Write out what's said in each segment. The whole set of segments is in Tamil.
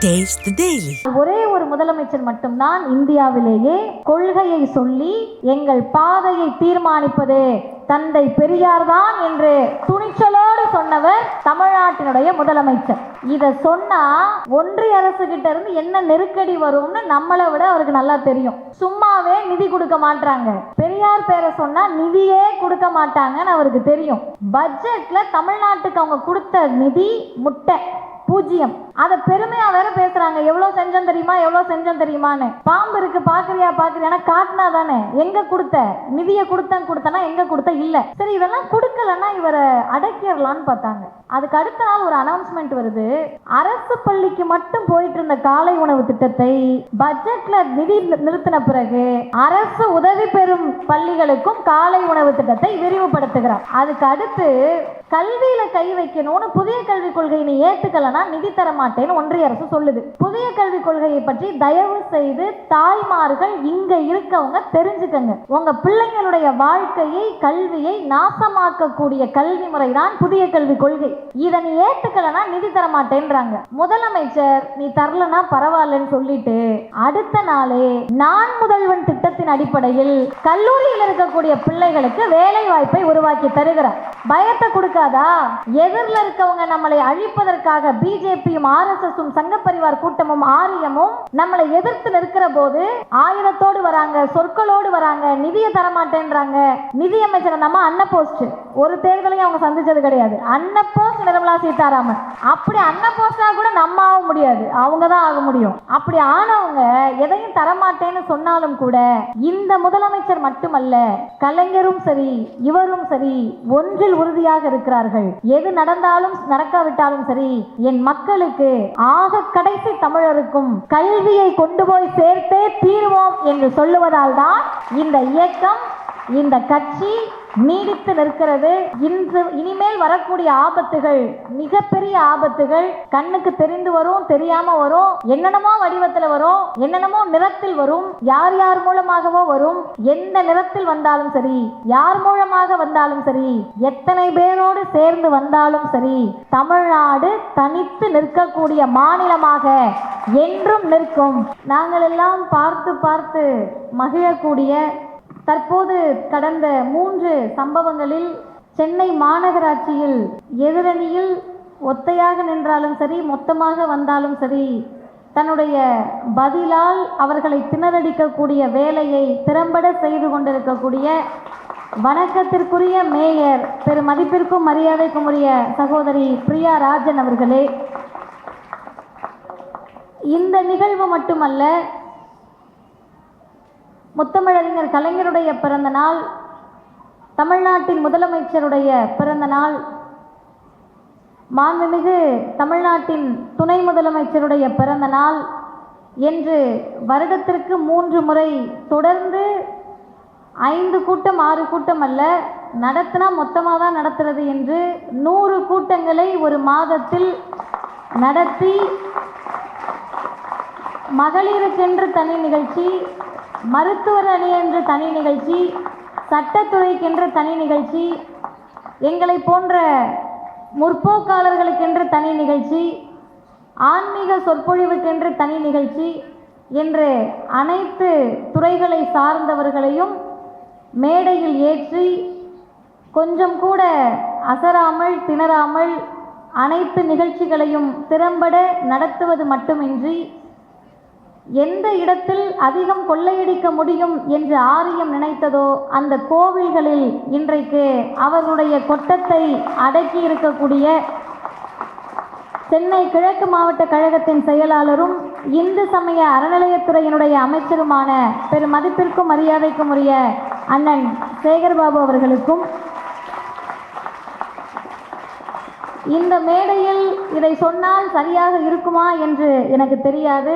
டேஸ்ட் டெய்லி ஒரே ஒரு முதலமைச்சர் மட்டும்தான் இந்தியாவிலேயே கொள்கையை சொல்லி எங்கள் பாதையை தீர்மானிப்பது தந்தை பெரியார் தான் என்று துணிச்சலோடு சொன்னவர் தமிழ்நாட்டினுடைய முதலமைச்சர். இத சொன்னா ஒன்றிய அரசு கிட்ட இருந்து என்ன நெருக்கடி வரும்னு நம்மளை விட அவருக்கு நல்லா தெரியும். சும்மாவே நிதி கொடுக்க மாட்டாங்க பெரியார் பேரை சொன்னா நிதியே கொடுக்க மாட்டாங்கன்னு அவருக்கு தெரியும். பட்ஜெட்ல தமிழ்நாட்டுக்கு அவங்க கொடுத்த நிதி முட்டை பூஜ்ஜியம். அத பெருமையா வேற பேசுறாங்க. எவ்வளவு செஞ்சோம் தெரியுமா? எவ்வளவு செஞ்சோம் தெரியுமான்னு. பாம்பு இருக்கு பாக்குறியா பாக்குறியா காட்டினா தானே. எங்க கொடுத்த? நிதியை கொடுத்தேன் கொடுத்தனா எங்க கொடுத்த? இல்லை. சரி இதெல்லாம் கொடுக்கலன்னா இவரை அடக்கிடலான்னு பார்த்தாங்க. அதுக்கு அடுத்த நாள் ஒரு அனௌன்ஸ்மெண்ட் வருது. அரசு பள்ளிக்கு மட்டும் போயிட்டு இருந்த காலை உணவு திட்டத்தை பட்ஜெட்ல நிதி நிறுத்தின பிறகு அரசு உதவி பெறும் பள்ளிகளுக்கும் காலை உணவு திட்டத்தை விரிவுபடுத்துகிறார். அதுக்கு அடுத்து கல்வியில கை வைக்கணும்னு புதிய கல்விக் கொள்கையை நீ நிதி தர மாட்டேன்னு ஒன்றிய அரசு சொல்லுது. புதிய கல்விக் கொள்கையை பற்றி தயவு செய்து தாய்மார்கள் இங்க இருக்கவங்க தெரிஞ்சுக்கங்க. உங்க பிள்ளைங்களுடைய வாழ்க்கையை கல்வி கல்வியை நாசமாக்கக்கூடிய கல்வி முறைதான் புதிய கல்வி கொள்கை. இதை நீ ஏத்துக்கலனா நிதி தர மாட்டேன்றாங்க முதலமைச்சர் நீ தரலனா பரவாயில்லன்னு சொல்லிட்டு அடுத்த நாளே நான் முதல்வன் திட்டத்தின் அடிப்படையில் கல்லூரியில் இருக்கக்கூடிய பிள்ளைகளுக்கு வேலை வாய்ப்பை உருவாக்கி தருகிறார். பயத்தை கொடுக்காதா? எதிரில் இருக்கவங்க நம்மளை அழிப்பதற்காக பிஜேபியும் ஆர் எஸ் சங்க பரிவார் கூட்டமும் ஆரியமும் நம்மளை எதிர்த்து நிற்கிற போது ஆயுதத்தோடு வராங்க சொற்களோடு வராங்க நிதியை தரமாட்டேன்றாங்க. நிதியமைச்சர் நம்ம அன்ன போஸ்ட் ஒரு தேர்தலையும் அவங்க சந்திச்சது கிடையாது. அன்ன போஸ்ட் நிர்மலா சீதாராமன். அப்படி அன்ன போஸ்டா கூட நம்ம ஆக முடியாது. அவங்க தான் ஆக முடியும். அப்படி ஆனவங்க எதையும் தரமாட்டேன்னு சொன்னாலும் கூட இந்த முதலமைச்சர் மட்டுமல்ல கலைஞரும் சரி இவரும் சரி ஒன்றில் உறுதியாக இருக்கிறார்கள். எது நடந்தாலும் நடக்காவிட்டாலும் சரி என் மக்களுக்கு ஆக கடைசி தமிழருக்கும் கல்வியை கொண்டு போய் சேர்த்தே தீர்வோம் என்று சொல்லுவதால் தான் இந்த இயக்கம் இந்த கட்சி நீடித்து நிற்கிறது. இன்று இனிமேல் வரக்கூடிய ஆபத்துகள் மிகப்பெரிய ஆபத்துகள் கண்ணுக்கு தெரிந்து வரும் தெரியாம வரும். என்னென்னமோ வடிவத்துல வரும் என்னென்னமோ நிறத்தில் வரும். யார் யார் மூலமாகவோ வரும். எந்த நிறத்தில் வந்தாலும் சரி யார் மூலமாக வந்தாலும் சரி எத்தனை பேரோடு சேர்ந்து வந்தாலும் சரி தமிழ்நாடு தனித்து நிற்கக்கூடிய மாநிலமாக என்றும் நிற்கும். நாங்கள் எல்லாம் பார்த்து பார்த்து மகிழக்கூடிய தற்போது கடந்த மூன்று சம்பவங்களில் சென்னை மாநகராட்சியில் எதிரணியில் ஒத்தையாக நின்றாலும் சரி மொத்தமாக வந்தாலும் சரி தன்னுடைய பதிலால் அவர்களை திணறடிக்கக்கூடிய வேலையை திறம்பட செய்து கொண்டிருக்கக்கூடிய வணக்கத்திற்குரிய மேயர் பெரு மதிப்பிற்கும் மரியாதைக்கும் உரிய சகோதரி பிரியா ராஜன் அவர்களே. இந்த நிகழ்வு மட்டுமல்ல முத்தமிழறிஞர் கலைஞருடைய பிறந்த நாள் தமிழ்நாட்டின் முதலமைச்சருடைய பிறந்த நாள் மாண்புமிகு தமிழ்நாட்டின் துணை முதலமைச்சருடைய பிறந்த நாள் என்று வருடத்திற்கு மூன்று முறை தொடர்ந்து ஐந்து கூட்டம் ஆறு கூட்டம் அல்ல நடத்தினா மொத்தமாக தான் நடத்துறது என்று நூறு கூட்டங்களை ஒரு மாதத்தில் நடத்தி மகளிருக்கென்று தனி நிகழ்ச்சி மருத்துவர் அணி என்ற தனி நிகழ்ச்சி சட்டத்துறைக்கென்ற தனி நிகழ்ச்சி எங்களை போன்ற முற்போக்காளர்களுக்கென்று தனி நிகழ்ச்சி ஆன்மீக சொற்பொழிவுக்கென்று தனி நிகழ்ச்சி என்று அனைத்து துறைகளை சார்ந்தவர்களையும் மேடையில் ஏற்றி கொஞ்சம் கூட அசராமல் திணறாமல் அனைத்து நிகழ்ச்சிகளையும் திறம்பட நடத்துவது மட்டுமின்றி எந்த இடத்தில் அதிகம் கொள்ளையடிக்க முடியும் என்று ஆரியம் நினைத்ததோ அந்த கோவில்களில் இன்றைக்கு அவர்களுடைய கொட்டத்தை அடக்கி இருக்கக்கூடிய சென்னை கிழக்கு மாவட்ட கழகத்தின் செயலாளரும் இந்து சமய அறநிலையத்துறையினுடைய அமைச்சருமான பெரு மதிப்பிற்கும் மரியாதைக்கும் உரிய அண்ணன் சேகர்பாபு அவர்களுக்கும் இந்த மேடையில் இதை சொன்னால் சரியாக இருக்குமா என்று எனக்கு தெரியாது.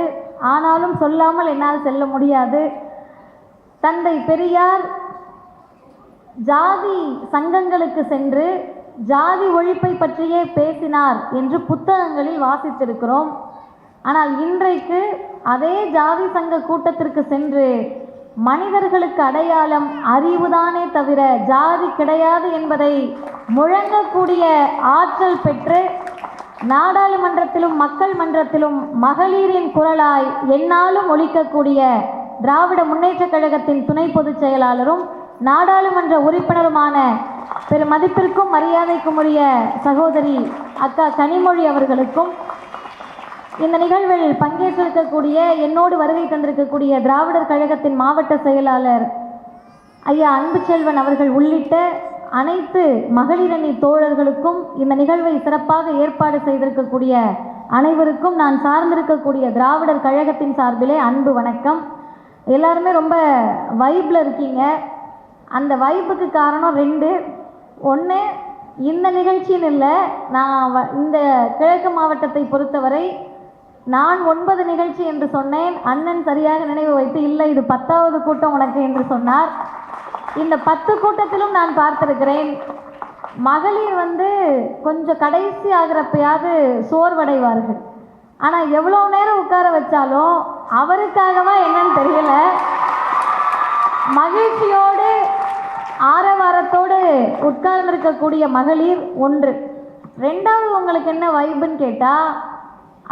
ஆனாலும் சொல்லாமல் என்னால் செல்ல முடியாது. தந்தை பெரியார் ஜாதி சங்கங்களுக்கு சென்று ஜாதி ஒழிப்பை பற்றியே பேசினார் என்று புத்தகங்களில் வாசித்திருக்கிறோம். ஆனால் இன்றைக்கு அதே ஜாதி சங்க கூட்டத்திற்கு சென்று மனிதர்களுக்கு அடையாளம் அறிவுதானே தவிர ஜாதி கிடையாது என்பதை முழங்கக்கூடிய ஆற்றல் பெற்று நாடாளுமன்றத்திலும் மக்கள் மன்றத்திலும் மகளிரின் குரலாய் என்னாலும் ஒழிக்கக்கூடிய திராவிட முன்னேற்றக் கழகத்தின் துணை பொதுச் செயலாளரும் நாடாளுமன்ற உறுப்பினருமான பெரு மதிப்பிற்கும் மரியாதைக்கும் உரிய சகோதரி அக்கா கனிமொழி அவர்களுக்கும் இந்த நிகழ்வில் பங்கேற்றிருக்கக்கூடிய என்னோடு வருகை தந்திருக்கக்கூடிய திராவிடர் கழகத்தின் மாவட்ட செயலாளர் ஐயா அன்புச்செல்வன் அவர்கள் உள்ளிட்ட அனைத்து மகளிரணி தோழர்களுக்கும் இந்த நிகழ்வை சிறப்பாக ஏற்பாடு செய்திருக்கக்கூடிய அனைவருக்கும் நான் சார்ந்திருக்கக்கூடிய திராவிடர் கழகத்தின் சார்பிலே அன்பு வணக்கம். எல்லாருமே ரொம்ப வைப்பில் இருக்கீங்க. அந்த வைப்புக்கு காரணம் ரெண்டு. ஒன்று இந்த நிகழ்ச்சின்னு இல்லை நான் வ- இந்த கிழக்கு மாவட்டத்தை பொறுத்தவரை நான் ஒன்பது நிகழ்ச்சி என்று சொன்னேன். அண்ணன் சரியாக நினைவு வைத்து இல்லை இது பத்தாவது கூட்டம் உனக்கு என்று சொன்னார். இந்த பத்து கூட்டத்திலும் நான் பார்த்திருக்கிறேன். மகளிர் வந்து கொஞ்சம் கடைசி ஆகிறப்பயாவது சோர்வடைவார்கள். ஆனால் எவ்வளோ நேரம் உட்கார வச்சாலும் அவருக்காகவா என்னன்னு தெரியல. மகிழ்ச்சியோடு ஆரவாரத்தோடு உட்கார்ந்திருக்கக்கூடிய மகளிர் ஒன்று. ரெண்டாவது உங்களுக்கு என்ன வைப்புன்னு கேட்டால்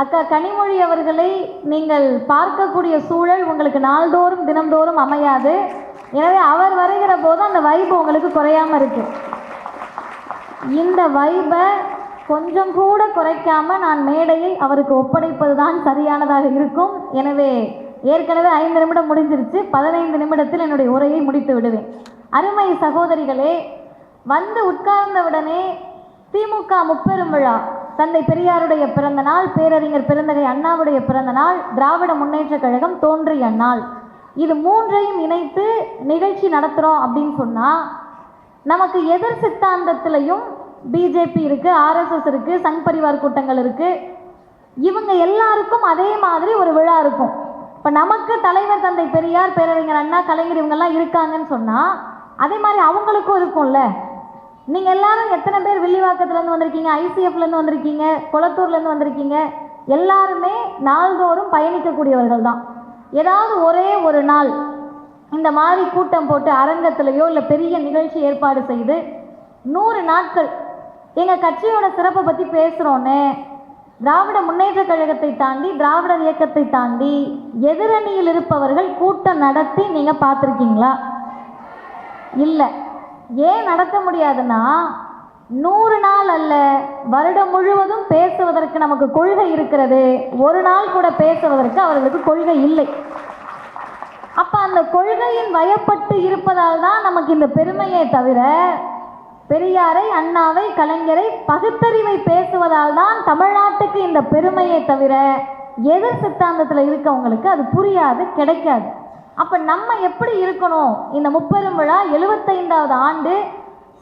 அக்கா கனிமொழி அவர்களை நீங்கள் பார்க்கக்கூடிய சூழல் உங்களுக்கு நாள்தோறும் தினம்தோறும் அமையாது. எனவே அவர் வரைகிற போது அந்த வைப் உங்களுக்கு குறையாம இருக்கு. இந்த வைபை கொஞ்சம் கூட குறைக்காம நான் மேடையை அவருக்கு ஒப்படைப்பது தான் சரியானதாக இருக்கும். எனவே ஏற்கனவே ஐந்து நிமிடம் முடிஞ்சிருச்சு. பதினைந்து நிமிடத்தில் என்னுடைய உரையை முடித்து விடுவேன். அருமை சகோதரிகளே வந்து உட்கார்ந்தவுடனே திமுக முப்பெரும் விழா தந்தை பெரியாருடைய பிறந்த நாள் பேரறிஞர் பெருந்தகை அண்ணாவுடைய பிறந்த நாள் திராவிட முன்னேற்றக் கழகம் தோன்றிய நாள். இது மூன்றையும் இணைத்து நிகழ்ச்சி நடத்துகிறோம் அப்படின்னு சொன்னால் நமக்கு எதிர் சித்தாந்தத்திலையும் பிஜேபி இருக்குது ஆர்எஸ்எஸ் இருக்குது சங் பரிவார் கூட்டங்கள் இருக்குது இவங்க எல்லாருக்கும் அதே மாதிரி ஒரு விழா இருக்கும். இப்போ நமக்கு தலைவர் தந்தை பெரியார் பேரறிஞர் அண்ணா கலைஞர் இவங்கெல்லாம் இருக்காங்கன்னு சொன்னால் அதே மாதிரி அவங்களுக்கும் இருக்கும்ல. நீங்கள் எல்லாரும் எத்தனை பேர் வில்லிவாக்கத்துலேருந்து வந்திருக்கீங்க ஐசிஎஃப்லேருந்து வந்திருக்கீங்க குளத்தூர்லேருந்து வந்திருக்கீங்க எல்லாருமே நாள்தோறும் பயணிக்கக்கூடியவர்கள் தான். ஏதாவது ஒரே ஒரு நாள் இந்த மாதிரி கூட்டம் போட்டு அரங்கத்திலேயோ இல்லை பெரிய நிகழ்ச்சி ஏற்பாடு செய்து நூறு நாட்கள் எங்கள் கட்சியோட சிறப்பை பற்றி பேசுகிறோன்னு திராவிட முன்னேற்றக் கழகத்தை தாண்டி திராவிடர் இயக்கத்தை தாண்டி எதிரணியில் இருப்பவர்கள் கூட்டம் நடத்தி நீங்கள் பார்த்துருக்கீங்களா? இல்லை. ஏன் நடத்த முடியாதுன்னா நூறு நாள் அல்ல வருடம் முழுவதும் பேசுவதற்கு நமக்கு கொள்கை இருக்கிறது. ஒரு நாள் கூட பேசுவதற்கு அவர்களுக்கு கொள்கை இல்லை. அப்ப அந்த கொள்கையின் வயப்பட்டு இருப்பதால் தான் நமக்கு இந்த பெருமையே தவிர பெரியாரை அண்ணாவை கலைஞரை பகுத்தறிவை பேசுவதால் தான் தமிழ்நாட்டுக்கு இந்த பெருமையே தவிர எதிர் சித்தாந்தத்தில் இருக்கவங்களுக்கு அது புரியாது கிடைக்காது. அப்ப நம்ம எப்படி இருக்கணும்? இந்த முப்பெரும் விழா எழுபத்தைந்தாவது ஆண்டு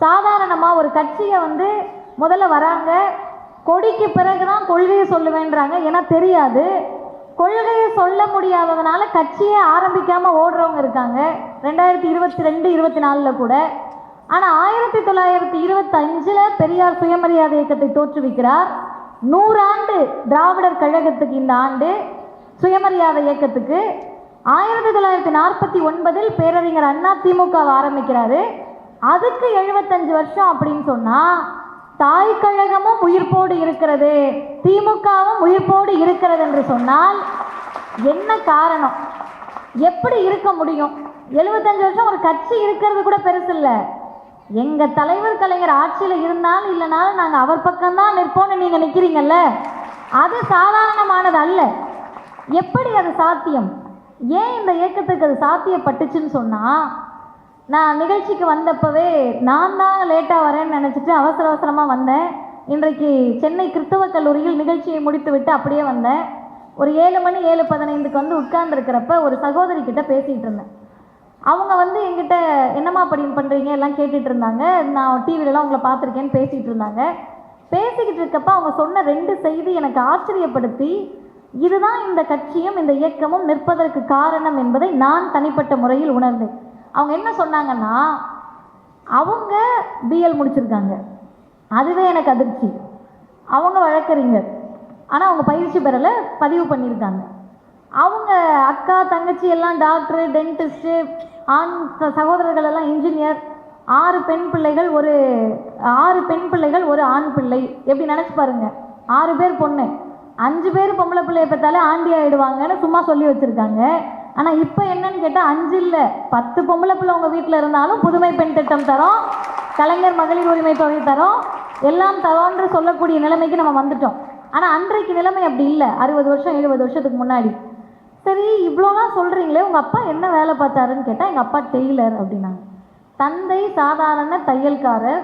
சாதாரணமாக ஒரு கட்சியை வந்து முதல்ல வராங்க கொடிக்கு பிறகு தான் கொள்கையை சொல்லுவேன்றாங்க. ஏன்னா தெரியாது. கொள்கையை சொல்ல முடியாததுனால கட்சியே ஆரம்பிக்காமல் ஓடுறவங்க இருக்காங்க. ரெண்டாயிரத்தி இருபத்தி ரெண்டு இருபத்தி நாலில் கூட. ஆனால் ஆயிரத்தி தொள்ளாயிரத்தி இருபத்தஞ்சில் பெரியார் சுயமரியாதை இயக்கத்தை தோற்றுவிக்கிறார். நூறாண்டு திராவிடர் கழகத்துக்கு இந்த ஆண்டு சுயமரியாதை இயக்கத்துக்கு. ஆயிரத்தி தொள்ளாயிரத்தி நாற்பத்தி ஒன்பதில் பேரறிஞர் அண்ணா திமுகவை ஆரம்பிக்கிறாரு. அதுக்கு எழுபத்தஞ்சு வருஷம் அப்படின்னு சொன்னால் தாய் கழகமும் உயிர்ப்போடு இருக்கிறது திமுகவும் உயிர்ப்போடு இருக்கிறது என்று சொன்னால் என்ன காரணம்? எப்படி இருக்க முடியும்? எழுபத்தஞ்சு வருஷம் ஒரு கட்சி இருக்கிறது கூட பெருசு இல்லை. எங்கள் தலைவர் கலைஞர் ஆட்சியில் இருந்தாலும் இல்லைனாலும் நாங்கள் அவர் பக்கம்தான் நிற்போம்னு நீங்கள் நிற்கிறீங்கல்ல அது சாதாரணமானது அல்ல. எப்படி அது சாத்தியம்? ஏன் இந்த இயக்கத்துக்கு அது சாத்தியப்பட்டுச்சுன்னு சொன்னால் நான் நிகழ்ச்சிக்கு வந்தப்பவே நான் தான் லேட்டாக வரேன்னு நினச்சிட்டு அவசர அவசரமாக வந்தேன். இன்றைக்கு சென்னை கிறிஸ்தவ கல்லூரியில் நிகழ்ச்சியை முடித்துவிட்டு அப்படியே வந்தேன். ஒரு ஏழு மணி ஏழு பதினைந்துக்கு வந்து உட்கார்ந்துருக்கிறப்ப ஒரு சகோதரி கிட்ட பேசிகிட்டு இருந்தேன். அவங்க வந்து எங்கிட்ட என்னம்மா படி பண்ணுறீங்க எல்லாம் கேட்டுட்டு இருந்தாங்க. நான் டிவிலலாம் உங்களை பார்த்துருக்கேன்னு பேசிகிட்டு இருந்தாங்க. பேசிக்கிட்டு இருக்கப்ப அவங்க சொன்ன ரெண்டு செய்தி எனக்கு ஆச்சரியப்படுத்தி இதுதான் இந்த கட்சியும் இந்த இயக்கமும் நிற்பதற்கு காரணம் என்பதை நான் தனிப்பட்ட முறையில் உணர்ந்தேன். அவங்க என்ன சொன்னாங்கன்னா அவங்க பிஎல் முடிச்சிருக்காங்க. அதுவே எனக்கு அதிர்ச்சி. அவங்க வழக்கறிஞர். ஆனால் அவங்க பயிற்சி பெறலை பதிவு பண்ணியிருக்காங்க. அவங்க அக்கா தங்கச்சி எல்லாம் டாக்டரு டென்டிஸ்ட்டு ஆண் சகோதரர்கள் எல்லாம் இன்ஜினியர் ஆறு பெண் பிள்ளைகள் ஒரு ஆறு பெண் பிள்ளைகள் ஒரு ஆண் பிள்ளை. எப்படி நினச்சி பாருங்க. ஆறு பேர் பொண்ணு. அஞ்சு பேர் பொம்பளை பிள்ளைய பார்த்தாலே ஆண்டி ஆயிடுவாங்கன்னு சும்மா சொல்லி வச்சுருக்காங்க. ஆனால் இப்போ என்னன்னு கேட்டால் அஞ்சு இல்லை பத்து பொம்பளை பிள்ளை உங்கள் வீட்டில் இருந்தாலும் புதுமை பெண் திட்டம் தரோம் கலைஞர் மகளிர் உரிமை தொகை தரோம் எல்லாம் தரோன்று சொல்லக்கூடிய நிலைமைக்கு நம்ம வந்துட்டோம். ஆனால் அன்றைக்கு நிலைமை அப்படி இல்லை. அறுபது வருஷம் எழுபது வருஷத்துக்கு முன்னாடி. சரி இவ்வளோலாம் சொல்கிறீங்களே உங்கள் அப்பா என்ன வேலை பார்த்தாருன்னு கேட்டால் எங்கள் அப்பா டெய்லர் அப்படின்னாங்க. தந்தை சாதாரண தையல்காரர்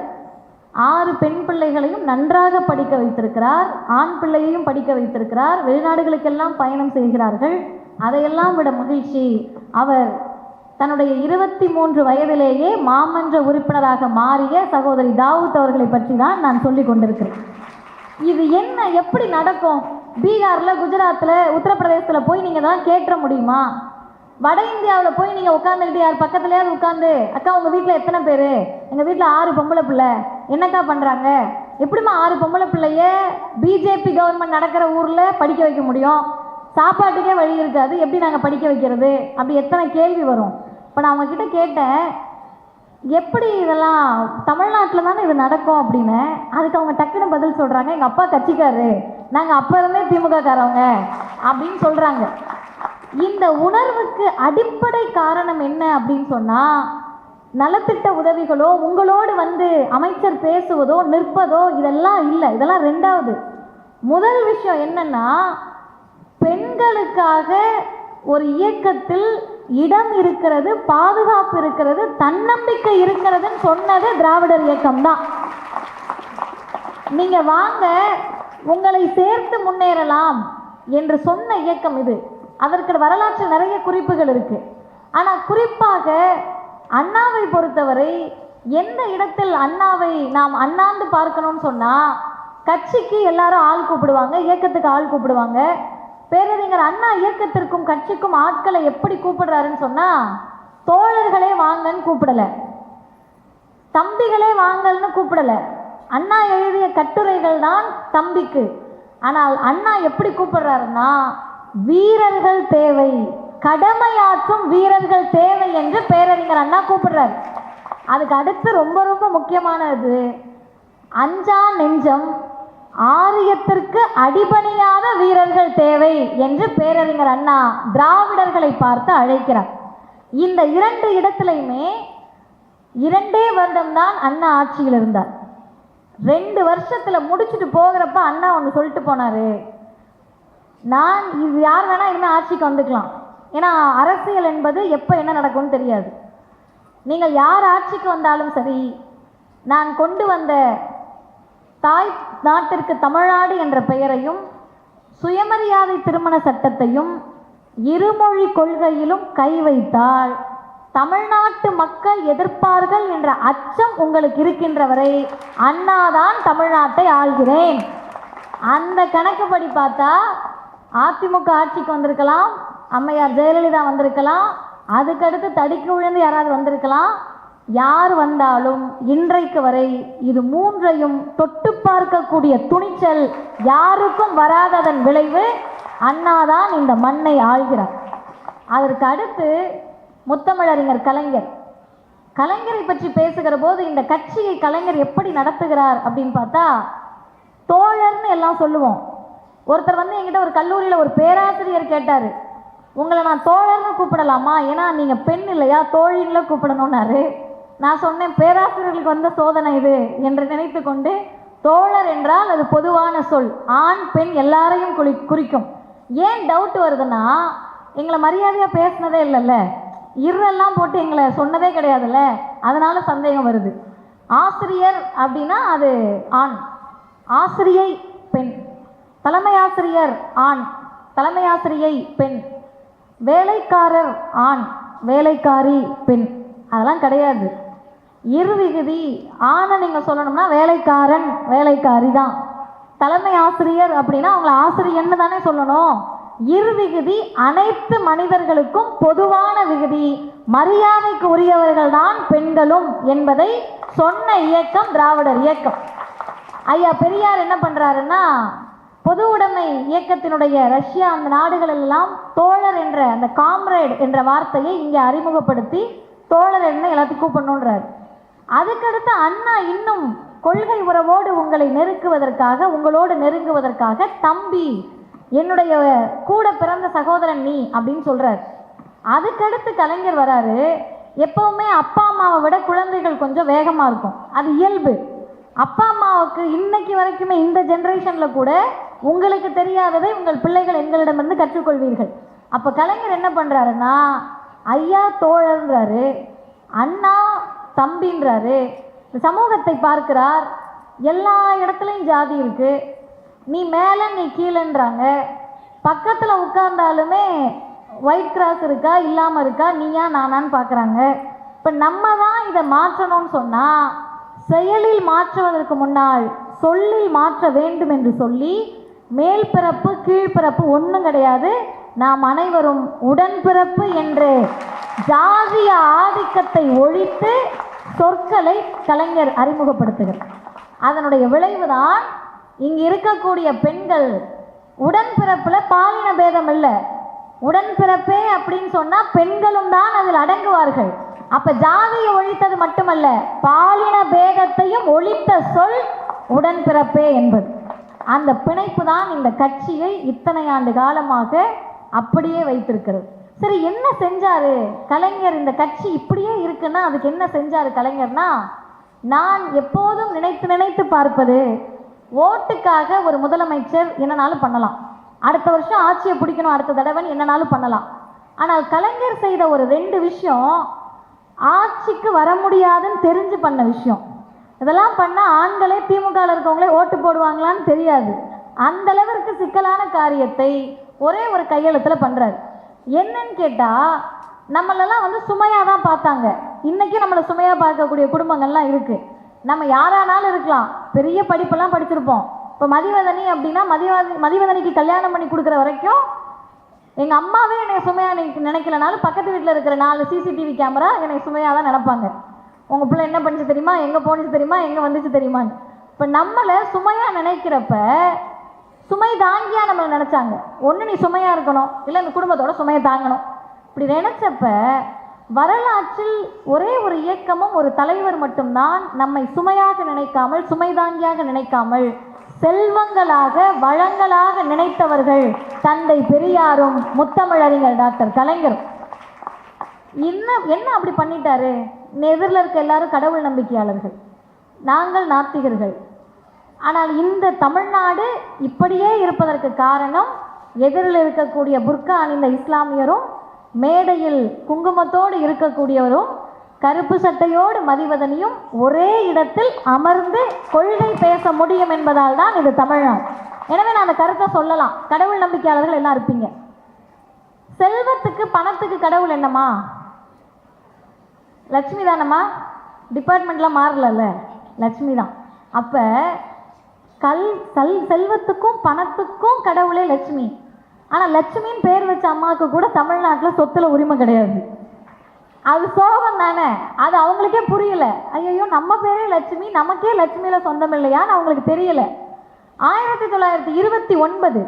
ஆறு பெண் பிள்ளைகளையும் நன்றாக படிக்க வைத்திருக்கிறார் ஆண் பிள்ளையையும் படிக்க வைத்திருக்கிறார் வெளிநாடுகளுக்கெல்லாம் பயணம் செய்கிறார்கள். அதையெல்லாம் விட மகிழ்ச்சி. அவர் தன்னுடைய இருபத்தி மூன்று வயதிலேயே மாமன்ற உறுப்பினராக மாறிய சகோதரி தாவூத் அவர்களை பற்றி தான் நான் சொல்லிக் கொண்டிருக்கிறேன். இது என்ன? எப்படி நடக்கும்? பீகாரில் குஜராத்தில் உத்தரப்பிரதேசத்தில் போய் நீங்கள் தான் கேட்டுற முடியுமா? வட இந்தியாவில் போய் நீங்கள் உட்காந்துக்கிட்டு யார் பக்கத்துலேயாவது உட்காந்து அக்கா உங்கள் வீட்டில் எத்தனை பேர்? எங்கள் வீட்டில் ஆறு பொம்பளை பிள்ளை. என்னக்கா பண்ணுறாங்க எப்படிம்மா ஆறு பொம்பளை பிள்ளைய பிஜேபி கவர்மெண்ட் நடக்கிற ஊரில் படிக்க வைக்க முடியும்? சாப்பாட்டுக்கே வழி இருக்காது எப்படி நாங்கள் படிக்க வைக்கிறது? அப்படி எத்தனை கேள்வி வரும். இப்போ நான் அவங்கக்கிட்ட கேட்டேன் எப்படி இதெல்லாம் தமிழ்நாட்டில் தானே இது நடக்கும் அப்படின்னு. அதுக்கு அவங்க டக்குன்னு பதில் சொல்கிறாங்க எங்கள் அப்பா கட்சிக்காரு நாங்கள் அப்போ இருந்தே திமுககாரவங்க அப்படின்னு சொல்கிறாங்க இந்த உணர்வுக்கு அடிப்படை காரணம் என்ன அப்படின்னு சொன்னால் நலத்திட்ட உதவிகளோ உங்களோடு வந்து அமைச்சர் பேசுவதோ நிற்பதோ இதெல்லாம் இல்லை. இதெல்லாம் ரெண்டாவது. முதல் விஷயம் என்னன்னா பெண்களுக்காக ஒரு இயக்கத்தில் இடம் இருக்கிறது பாதுகாப்பு இருக்கிறது தன்னம்பிக்கை இருக்கிறதுன்னு சொன்னது திராவிடர் இயக்கம் தான் நீங்க வாங்க உங்களை சேர்த்து முன்னேறலாம் என்று சொன்ன இயக்கம் இது. அதற்கு வரலாற்றில் நிறைய குறிப்புகள் இருக்கு. ஆனால் குறிப்பாக அண்ணாவை பொறுத்தவரை எந்த இடத்தில் அண்ணாவை நாம் அண்ணாந்து பார்க்கணும்னு சொன்னால் கட்சிக்கு எல்லாரும் ஆள் கூப்பிடுவாங்க இயக்கத்துக்கு ஆள் கூப்பிடுவாங்க. பேரறிஞர் அண்ணா இயக்கத்திற்கும் கட்சிக்கும் ஆட்களை எப்படி கூப்பிடுறாருன்னு சொன்னா தோழர்களே வாங்கன்னு கூப்பிடல. தம்பிகளே வாங்கல்னு கூப்பிடல. அண்ணா எழுதிய கட்டுரைகள் தான் தம்பிக்கு. ஆனால் அண்ணா எப்படி கூப்பிடுறாருன்னா வீரர்கள் தேவை கடமையாற்றும் வீரர்கள் தேவை என்று பேரறிஞர் அண்ணா கூப்பிடுறாரு. அதுக்கு அடுத்து ரொம்ப ரொம்ப முக்கியமானது அஞ்சா நெஞ்சம் ஆரியத்திற்கு அடிபணியாத வீரர்கள் தேவை என்று பேரறிஞர் அண்ணா திராவிடர்களை பார்த்து அழைக்கிறார். இந்த இரண்டு இடத்துலையுமே இரண்டே வருடம்தான் அண்ணா ஆட்சியில் இருந்தார். ரெண்டு வருஷத்தில் முடிச்சுட்டு போகிறப்ப அண்ணா ஒன்று சொல்லிட்டு போனார். நான் இது யார் வேணால் இனிமேல் ஆட்சிக்கு வந்துக்கலாம். ஏன்னா அரசியல் என்பது எப்போ என்ன நடக்கும்னு தெரியாது. நீங்கள் யார் ஆட்சிக்கு வந்தாலும் சரி நான் கொண்டு வந்த தாய் நாட்டிற்கு தமிழ்நாடு என்ற பெயரையும் சுயமரியாதை திருமண சட்டத்தையும் இருமொழி கொள்கையிலும் கை வைத்தால் தமிழ்நாட்டு மக்கள் எதிர்ப்பார்கள் என்ற அச்சம் உங்களுக்கு இருக்கின்ற வரை அண்ணாதான் தமிழ்நாட்டை ஆள்கிறேன். அந்த கணக்குப்படி பார்த்தா அதிமுக ஆட்சிக்கு வந்திருக்கலாம் அம்மையார் ஜெயலலிதா வந்திருக்கலாம் அதுக்கடுத்து தடிக்கு விழுந்து யாராவது வந்திருக்கலாம் யார் வந்தாலும் இன்றைக்கு வரை இது மூன்றையும் தொட்டு பார்க்கக்கூடிய துணிச்சல் யாருக்கும் வராததன் விளைவு அண்ணாதான் இந்த மண்ணை ஆள்கிறார். அதற்கு அடுத்து முத்தமிழறிஞர் கலைஞர். கலைஞரை பற்றி பேசுகிற போது இந்த கட்சியை கலைஞர் எப்படி நடத்துகிறார் அப்படின்னு பார்த்தா தோழர்னு எல்லாம் சொல்லுவோம். ஒருத்தர் வந்து என்கிட்ட ஒரு கல்லூரியில் ஒரு பேராசிரியர் கேட்டார். உங்களை நான் தோழர்னு கூப்பிடலாமா? ஏன்னா நீங்கள் பெண் இல்லையா? தோழின்ல கூப்பிடணும்னாரு. நான் சொன்னேன் பேராசிரியர்களுக்கு வந்த சோதனை இது என்று நினைத்து கொண்டு தோழர் என்றால் அது பொதுவான சொல் ஆண் பெண் எல்லாரையும் குறி குறிக்கும். ஏன் டவுட் வருதுன்னா எங்களை மரியாதையாக பேசினதே இல்லைல்ல. இருரெல்லாம் போட்டு எங்களை சொன்னதே கிடையாதுல்ல. அதனால சந்தேகம் வருது. ஆசிரியர் அப்படின்னா அது ஆண். ஆசிரியை பெண். தலைமை ஆசிரியர் ஆண். தலைமை ஆசிரியை பெண். வேலைக்காரர் ஆண். வேலைக்காரி பெண். அதெல்லாம் கிடையாது. இருவிகுதி ஆனால் நீங்கள் சொல்லணும்னா வேலைக்காரன் வேலைக்காரி தான் தலைமை ஆசிரியர் அப்படின்னா அவங்கள ஆசிரியர்னு தானே சொல்லணும். இருவிகுதி அனைத்து மனிதர்களுக்கும் பொதுவான விகுதி. மரியாதைக்கு உரியவர்கள் தான் பெண்களும் என்பதை சொன்ன இயக்கம் திராவிடர் இயக்கம். ஐயா பெரியார் என்ன பண்ணுறாருன்னா பொது உடைமை இயக்கத்தினுடைய ரஷ்யா அந்த நாடுகளெல்லாம் தோழர் என்ற அந்த காம்ரேட் என்ற வார்த்தையை இங்கே அறிமுகப்படுத்தி தோழர் என்ன எல்லாத்தையும் கூப்பிடணுன்றார் அதுக்கடுத்து அண்ணா இன்னும் கொள்கை உறவோடு உங்களை நெருக்குவதற்காக உங்களோடு நெருங்குவதற்காக தம்பி என்னுடைய கூட பிறந்த சகோதரன் நீ அப்படின்னு சொல்கிறார் அதுக்கடுத்து கலைஞர் வராரு. எப்பவுமே அப்பா அம்மாவை விட குழந்தைகள் கொஞ்சம் வேகமாக இருக்கும். அது இயல்பு. அப்பா அம்மாவுக்கு இன்னைக்கு வரைக்குமே இந்த ஜென்ரேஷனில் கூட உங்களுக்கு தெரியாததை உங்கள் பிள்ளைகள் எங்களிடமிருந்து கற்றுக்கொள்வீர்கள். அப்போ கலைஞர் என்ன பண்ணுறாருன்னா ஐயா தோழன்றாரு அண்ணா தம்பின்றாரு. சமூகத்தை பார்க்கிறார். எல்லா இடத்துலையும் ஜாதி இருக்கு. நீ மேலே நீ கீழேன்றாங்க. பக்கத்தில் உட்கார்ந்தாலுமே ஒயிட் கிராஸ் இருக்கா இல்லாமல் இருக்கா நீயா நானான்னு பார்க்குறாங்க. இப்போ நம்ம தான் இதை மாற்றணும்னு சொன்னால் செயலில் மாற்றுவதற்கு முன்னால் சொல்லில் மாற்ற வேண்டும் என்று சொல்லி மேல் பிறப்பு கீழ்பிறப்பு ஒன்றும் கிடையாது. நாம் அனைவரும் உடன்பிறப்பு என்று ஜாதிய ஆதிக்கத்தை ஒழித்து சொற்களை கலைஞர் அறிமுகப்படுத்துகிறார். அதனுடைய விளைவுதான் இங்கு இருக்கக்கூடிய பெண்கள் உடன்பிறப்பில் பாலின பேதம் இல்லை. உடன்பிறப்பே அப்படின்னு சொன்னால் பெண்களும் தான் அதில் அடங்குவார்கள். அப்போ ஜாதியை ஒழித்தது மட்டுமல்ல பாலின பேதத்தையும் ஒழித்த சொல் உடன்பிறப்பே என்பது. அந்த பிணைப்பு தான் இந்த கட்சியை இத்தனை ஆண்டு காலமாக அப்படியே வைத்திருக்கிறது. சரி என்ன செஞ்சாரு? கலைஞர் இந்த கட்சி இப்படியே இருக்குன்னா அதுக்கு என்ன செஞ்சாரு கலைஞர்னா? நான் எப்போதும் நினைத்து நினைத்து பார்ப்பது ஓட்டுக்காக ஒரு முதலமைச்சர் என்னனாலும் பண்ணலாம். அடுத்த வருஷம் ஆட்சியை பிடிக்கணும் அடுத்த தடவைன்னு என்னனாலும் பண்ணலாம். ஆனால் கலைஞர் செய்த ஒரு ரெண்டு விஷயம் ஆட்சிக்கு வர முடியாதுன்னு தெரிஞ்சு பண்ண விஷயம். இதெல்லாம் பண்ணால் ஆண்களே திமுகவில் இருக்கவங்களே ஓட்டு போடுவாங்களான்னு தெரியாது. அந்த அளவிற்கு சிக்கலான காரியத்தை ஒரே ஒரு கையெழுத்தில் பண்ணுறாரு என்னன்னு கேட்டால் நம்மளெல்லாம் வந்து சுமையாக தான் பார்த்தாங்க. இன்றைக்கி நம்மளை சுமையாக பார்க்கக்கூடிய குடும்பங்கள்லாம் இருக்குது நம்ம யாரானாலும் இருக்கலாம். பெரிய படிப்பெல்லாம் படிச்சிருப்போம். இப்போ மதிவதனி அப்படின்னா மதிவதி மதிவதனிக்கு கல்யாணம் பண்ணி கொடுக்குற வரைக்கும் எங்கள் அம்மாவே என்னை சுமையாக நினைக்க நினைக்கலனாலும் பக்கத்து வீட்டில் இருக்கிற நாலு சிசிடிவி கேமரா என்னை சுமையாக தான் நினைப்பாங்க. உங்கள் பிள்ளை என்ன பண்ணிச்சு தெரியுமா? எங்கே போனிச்சு தெரியுமா? எங்கே வந்துச்சு தெரியுமான்னு. இப்போ நம்மளை சுமையாக நினைக்கிறப்ப சுமை தாங்கியா நம்மளை நினச்சாங்க. ஒன்று நீ சுமையாக இருக்கணும். இல்லை இந்த குடும்பத்தோட சுமையை தாங்கணும். இப்படி நினச்சப்ப வரலாற்றில் ஒரே ஒரு இயக்கமும் ஒரு தலைவர் மட்டும்தான் நம்மை சுமையாக நினைக்காமல் சுமை தாங்கியாக நினைக்காமல் செல்வங்களாக வளங்களாக நினைத்தவர்கள் தந்தை பெரியாரும் முத்தமிழறிஞர் டாக்டர் கலைஞரும். என்ன என்ன அப்படி பண்ணிட்டாரு? எதிரில் இருக்க எல்லாரும் கடவுள் நம்பிக்கையாளர்கள். நாங்கள் நாத்திகர்கள். ஆனால் இந்த தமிழ்நாடு இப்படியே இருப்பதற்கு காரணம் எதிரில் இருக்கக்கூடிய புர்கா அணிந்த இஸ்லாமியரும் மேடையில் குங்குமத்தோடு இருக்கக்கூடியவரும் கருப்பு சட்டையோடு மதிவதனியும் ஒரே இடத்தில் அமர்ந்து கொள்கை பேச முடியும் என்பதால் தான் இது தமிழ்நாடு எனவே நான் அந்த கருத்தை சொல்லலாம். கடவுள் நம்பிக்கையாளர்கள் எல்லாம் இருப்பீங்க. செல்வத்துக்கு பணத்துக்கு கடவுள் என்னம்மா? லட்சுமி தானம்மா? டிபார்ட்மெண்ட்லாம் மாறலல்ல. லட்சுமி தான். அப்போ கல் செல் செல்வத்துக்கும் பணத்துக்கும் கடவுளே லட்சுமி. ஆனால் லட்சுமின்னு பேர் வச்ச அம்மாவுக்கு கூட தமிழ்நாட்டில் சொத்துல உரிமை கிடையாது. அது சோகம் தானே? அது அவங்களுக்கே புரியல. ஐயோ நம்ம பேரே லட்சுமி நமக்கே லட்சுமியில் சொந்தம் இல்லையான்னு அவங்களுக்கு தெரியல. ஆயிரத்தி தொள்ளாயிரத்தி இருபத்தி ஒன்பது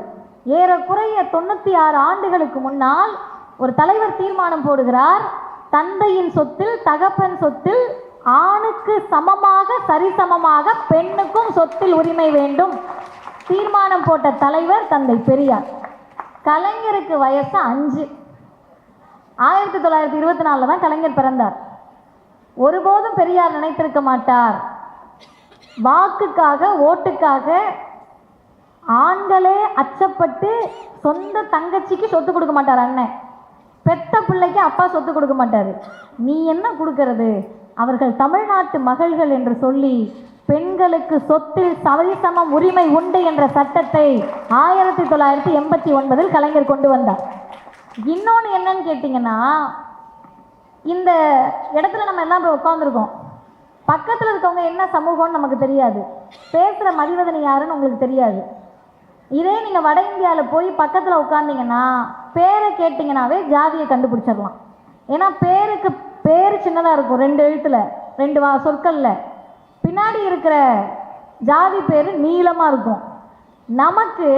ஏறக்குறைய தொண்ணூற்றி ஆறு ஆண்டுகளுக்கு முன்னால் ஒரு தலைவர் தீர்மானம் போடுகிறார். தந்தையின் சொத்தில் தகப்பன் சொத்தில் ஆணுக்கு சமமாக சரிசமமாக பெண்ணுக்கும் சொத்தில் உரிமை வேண்டும். தீர்மானம் போட்ட தலைவர் தந்தை பெரியார். கலைஞருக்கு வயசு அஞ்சு. ஆயிரத்தி தொள்ளாயிரத்தி இருபத்தி நாலில் தான் கலைஞர் பிறந்தார். ஒருபோதும் பெரியார் நினைத்திருக்க மாட்டார். வாக்குக்காக ஓட்டுக்காக ஆண்களே அச்சப்பட்டு சொந்த தங்கச்சிக்கு சொத்து கொடுக்க மாட்டார் அண்ணன். பெத்த பிள்ளைக்கு அப்பா சொத்து கொடுக்க மாட்டார். நீ என்ன கொடுக்கறது? அவர்கள் தமிழ்நாட்டு மகள்கள் என்று சொல்லி பெண்களுக்கு சொத்தில் சரிசமம் உரிமை உண்டு என்ற சட்டத்தை ஆயிரத்தி தொள்ளாயிரத்தி எண்பத்தி ஒன்பதில் கலைஞர் கொண்டு வந்தார். இன்னொன்று என்னன்னு கேட்டிங்கன்னா இந்த இடத்துல நம்ம எல்லாம் இப்போ உட்காந்துருக்கோம் பக்கத்தில் இருக்கவங்க என்ன சமூகம்னு நமக்கு தெரியாது. பேசுகிற மதிவதனை யாருன்னு உங்களுக்கு தெரியாது. இதே நீங்கள் வட இந்தியாவில் போய் பக்கத்தில் உட்காந்திங்கன்னா பேரை கேட்டிங்கனாவே ஜாதியை கண்டுபிடிச்சிடலாம். ஏன்னா பேருக்கு பேர் சின்னதாக இருக்கும் ரெண்டு எழுத்தில் ரெண்டு வா சொற்களில். பின்னாடி இருக்கிற ஜாதி பேர் நீளமாக இருக்கும். நமக்கு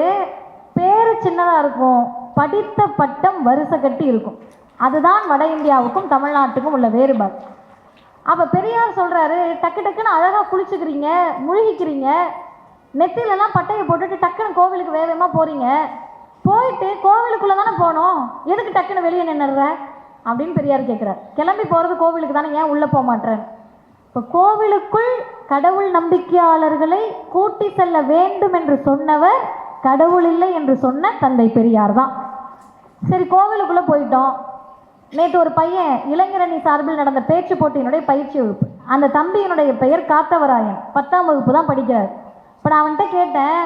பேர் சின்னதாக இருக்கும் படித்த பட்டம் வரிசை கட்டி இருக்கும். அதுதான் வட இந்தியாவுக்கும் தமிழ்நாட்டுக்கும் உள்ள வேறுபாடு. அப்போ பெரியார் சொல்கிறாரு டக்கு டக்குன்னு அழகாக குளிச்சுக்கிறீங்க முழுகிக்கிறீங்க நெத்திலெல்லாம் பட்டையை போட்டுட்டு டக்குன்னு கோவிலுக்கு வேகமாக போகிறீங்க போயிட்டு கோவிலுக்குள்ளே தானே போகணும் எதுக்கு டக்குன்னு வெளியே நின்னுடுற? அப்படின்னு பெரியார் கேட்குறார் கிளம்பி போகிறது கோவிலுக்கு தானே ஏன் உள்ளே போக மாட்டேன் இப்போ கோவிலுக்குள் கடவுள் நம்பிக்கையாளர்களை கூட்டி செல்ல வேண்டும் என்று சொன்னவர் கடவுள் இல்லை என்று சொன்ன தந்தை பெரியார் தான். சரி கோவிலுக்குள்ளே போயிட்டோம். நேற்று ஒரு பையன் இளைஞரணி சார்பில் நடந்த பேச்சு போட்டியினுடைய பயிற்சி வகுப்பு. அந்த தம்பியினுடைய பெயர் காத்தவராயன். பத்தாம் வகுப்பு தான் படிக்கிறார். இப்போ நான் அவன்கிட்ட கேட்டேன்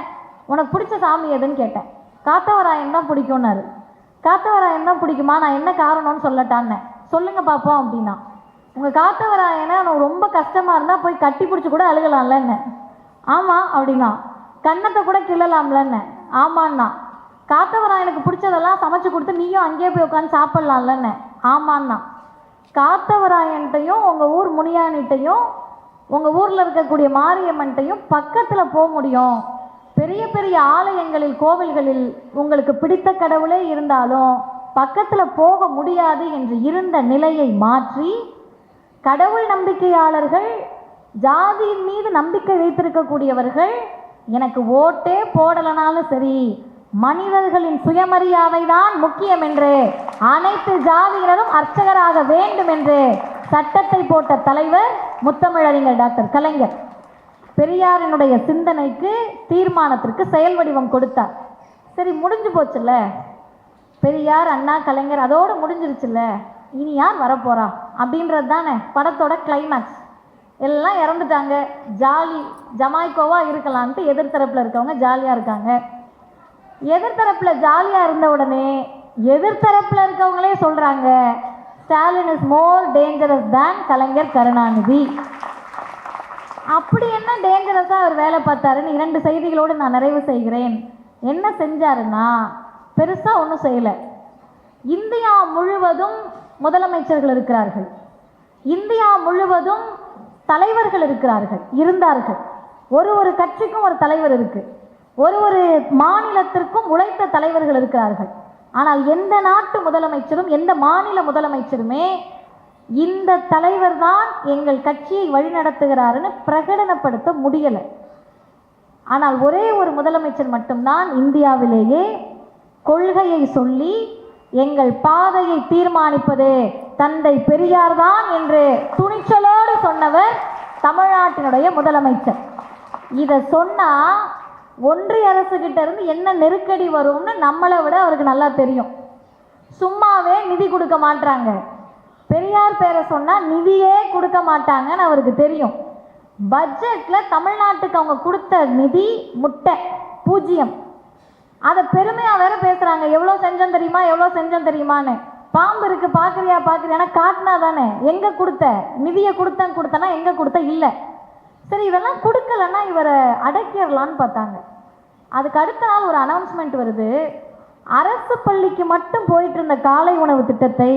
உனக்கு பிடிச்ச சாமி எதுன்னு கேட்டேன். காத்தவராயன் தான் பிடிக்கும்னாரு. காத்தவராயன் தான் பிடிக்குமா? நான் என்ன காரணம்னு சொல்லட்டான்னு சொல்லுங்க பார்ப்போம் அப்படின்னா. உங்க காத்தவராயனை நான் ரொம்ப கஷ்டமா இருந்தா போய் கட்டி பிடிச்சி கூட அழுகலாம்ல ஆமாம் ஆமா அப்படின்னா. கன்னத்தை கூட கிள்ளலாம்லன்னு ஆமான்னா. காத்தவராயனுக்கு பிடிச்சதெல்லாம் சமைச்சு கொடுத்து நீயும் அங்கேயே போய் உட்காந்து சாப்பிட்லாம்லன்னு ஆமான்னா. காத்தவராயன்ட்டையும் உங்கள் ஊர் முனியானிட்டையும் உங்கள் ஊரில் இருக்கக்கூடிய மாரியம்மன்ட்டையும் பக்கத்தில் போக முடியும். பெரிய பெரிய ஆலயங்களில் கோவில்களில் உங்களுக்கு பிடித்த கடவுளே இருந்தாலும் பக்கத்தில் போக முடியாது என்று இருந்த நிலையை மாற்றி கடவுள் நம்பிக்கையாளர்கள் ஜாதியின் மீது நம்பிக்கை வைத்திருக்கக்கூடியவர்கள் எனக்கு ஓட்டே போடலனாலும் சரி மனிதர்களின் சுயமரியாதை தான் முக்கியம் என்று அனைத்து ஜாதியினரும் அர்ச்சகராக வேண்டும் என்று சட்டத்தை போட்ட தலைவர் முத்தமிழறிஞர் டாக்டர் கலைஞர். பெரியாரினுடைய சிந்தனைக்கு தீர்மானத்திற்கு செயல் வடிவம் கொடுத்தார். சரி முடிஞ்சு போச்சுல்ல? பெரியார் அண்ணா கலைஞர் அதோடு முடிஞ்சிருச்சுல்ல? இனி யார் வரப்போறா? அப்படின்றது தானே படத்தோட கிளைமேக்ஸ் எல்லாம் இறந்துட்டாங்க. ஜாலி ஜமாய்க்கோவா இருக்கலான்ட்டு எதிர்த்தரப்பில் இருக்கவங்க ஜாலியாக இருக்காங்க. எதிர்த்தரப்பில் ஜாலியாக இருந்த உடனே எதிர்த்தரப்பில் இருக்கவங்களே சொல்கிறாங்க Stalin is more dangerous than Kalaignar Karunanidhi. அப்படி என்ன டேஞ்சரஸாக அவர் வேலை பார்த்தாருன்னு இரண்டு செய்திகளோடு நான் நிறைவு செய்கிறேன். என்ன செஞ்சாருன்னா பெருசாக ஒன்றும் செய்யலை. இந்தியா முழுவதும் முதலமைச்சர்கள் இருக்கிறார்கள். இந்தியா முழுவதும் தலைவர்கள் இருக்கிறார்கள் இருந்தார்கள். ஒரு ஒரு கட்சிக்கும் ஒரு தலைவர் இருக்கு. ஒரு ஒரு மாநிலத்திற்கும் உழைத்த தலைவர்கள் இருக்கிறார்கள். ஆனால் எந்த நாட்டு முதலமைச்சரும் எந்த மாநில முதலமைச்சருமே இந்த தலைவர் தான் எங்கள் கட்சியை வழிநடத்துகிறாருன்னு பிரகடனப்படுத்த முடியலை. ஆனால் ஒரே ஒரு முதலமைச்சர் மட்டும்தான் இந்தியாவிலேயே கொள்கையை சொல்லி எங்கள் பாதையை தீர்மானிப்பது தந்தை பெரியார் தான் என்று துணிச்சலோடு சொன்னவர் தமிழ்நாட்டினுடைய முதலமைச்சர். இதை சொன்னால் ஒன்றிய அரசு இருந்து என்ன நெருக்கடி வரும்னு நம்மளை விட அவருக்கு நல்லா தெரியும். சும்மாவே நிதி கொடுக்க மாட்டாங்க பெரியார் பேரை சொன்னால் நிதியே கொடுக்க மாட்டாங்கன்னு அவருக்கு தெரியும். பட்ஜெட்டில் தமிழ்நாட்டுக்கு அவங்க கொடுத்த நிதி முட்டை பூஜ்ஜியம். அதை பெருமையாக வேற பேசுகிறாங்க எவ்வளோ செஞ்சோம் தெரியுமா? எவ்வளோ செஞ்சோம் தெரியுமான்னு. பாம்பு இருக்கு பார்க்குறியா பார்க்குறியானா காட்டினா தானே எங்கே கொடுத்த? நிதியை கொடுத்தேன் கொடுத்தனா எங்கே கொடுத்த? இல்லை. சரி இதெல்லாம் கொடுக்கலன்னா இவரை அடக்கிடலான்னு பார்த்தாங்க. அதுக்கு அடுத்த நாள் ஒரு அனௌன்ஸ்மெண்ட் வருது. அரசு பள்ளிக்கு மட்டும் போயிட்டு இருந்த காலை உணவு திட்டத்தை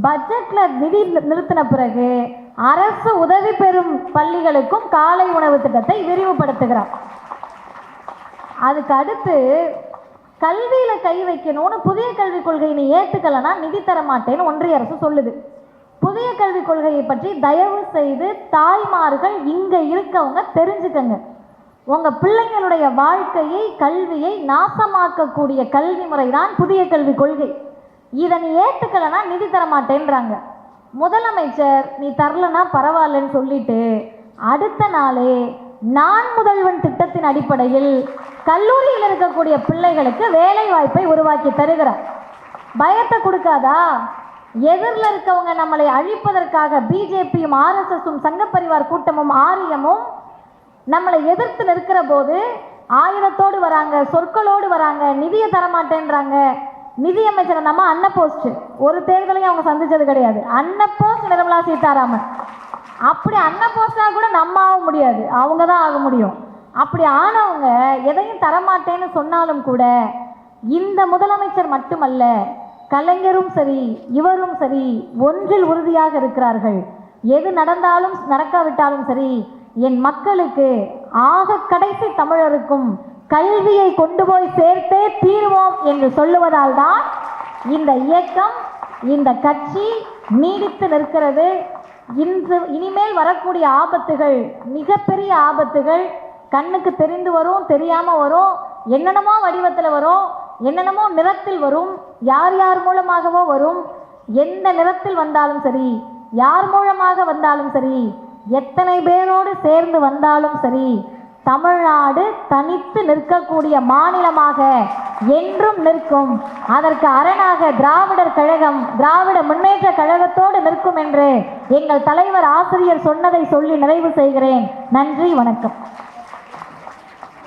பட்ஜெட்ல நிதி நிறுத்தின பிறகு அரசு உதவி பெறும் பள்ளிகளுக்கும் காலை உணவு திட்டத்தை விரிவுபடுத்துகிறார். அதுக்கு அடுத்து கல்வியில கை வைக்கணும்னு புதிய கல்விக் கொள்கையை நீ நிதி தர மாட்டேன்னு ஒன்றிய அரசு சொல்லுது. புதிய கல்விக் கொள்கையை பற்றி தயவு செய்து தாய்மார்கள் இங்க இருக்கவங்க தெரிஞ்சுக்கங்க. உங்க பிள்ளைங்களுடைய வாழ்க்கையை கல்வியை நாசமாக்கக்கூடிய கல்வி முறை தான் புதிய கல்விக் கொள்கை. இதை நீ ஏத்துக்கலனா நிதி தர மாட்டேன்றாங்க முதலமைச்சர் நீ தரலனா பரவாயில்லன்னு சொல்லிட்டு அடுத்த நாளே நான் முதல்வன் திட்டத்தின் அடிப்படையில் கல்லூரியில் இருக்கக்கூடிய பிள்ளைகளுக்கு வேலை வாய்ப்பை உருவாக்கி தருகிறார். பயத்தை கொடுக்காதா? எதிரில் இருக்கவங்க நம்மளை அழிப்பதற்காக பிஜேபியும் ஆர்எஸ்எஸும் சங்கப்பரிவார் கூட்டமும் ஆரியமும் நம்மளை எதிர்த்து நிற்கிற போது ஆயுதத்தோடு வராங்க சொற்களோடு வராங்க நிதியை தரமாட்டேன்றாங்க. நிதியமைச்சர் நம்ம அன்ன போஸ்ட் ஒரு தேர்தலையும் அவங்க சந்திச்சது கிடையாது. அன்ன போஸ்ட் நிர்மலா சீதாராமன் அப்படி அன்ன போஸ்டா கூட நம்ம ஆக முடியாது. அவங்க தான் ஆக முடியும். அப்படி ஆனவங்க எதையும் தரமாட்டேன்னு சொன்னாலும் கூட இந்த முதலமைச்சர் மட்டுமல்ல கலைஞரும் சரி இவரும் சரி ஒன்றில் உறுதியாக இருக்கிறார்கள். எது நடந்தாலும் நடக்காவிட்டாலும் சரி என் மக்களுக்கு ஆக கடைசி தமிழருக்கும் கல்வியை கொண்டு போய் சேர்த்தே தீர்வோம் என்று சொல்லுவதால் தான் இந்த இயக்கம் இந்த கட்சி நீடித்து நிற்கிறது. இன்று இனிமேல் வரக்கூடிய ஆபத்துகள் மிகப்பெரிய ஆபத்துகள் கண்ணுக்கு தெரிந்து வரும் தெரியாமல் வரும். என்னென்னமோ வடிவத்தில் வரும் என்னென்னமோ நிறத்தில் வரும். யார் யார் மூலமாகவோ வரும். எந்த நிறத்தில் வந்தாலும் சரி யார் மூலமாக வந்தாலும் சரி எத்தனை பேரோடு சேர்ந்து வந்தாலும் சரி தமிழ்நாடு தனித்து நிற்கக்கூடிய மாநிலமாக என்றும் நிற்கும். அதற்கு அரணாக திராவிடர் கழகம் திராவிட முன்னேற்ற கழகத்தோடு நிற்கும் என்று எங்கள் தலைவர் ஆசிரியர் சொன்னதை சொல்லி நிறைவு செய்கிறேன். நன்றி வணக்கம்.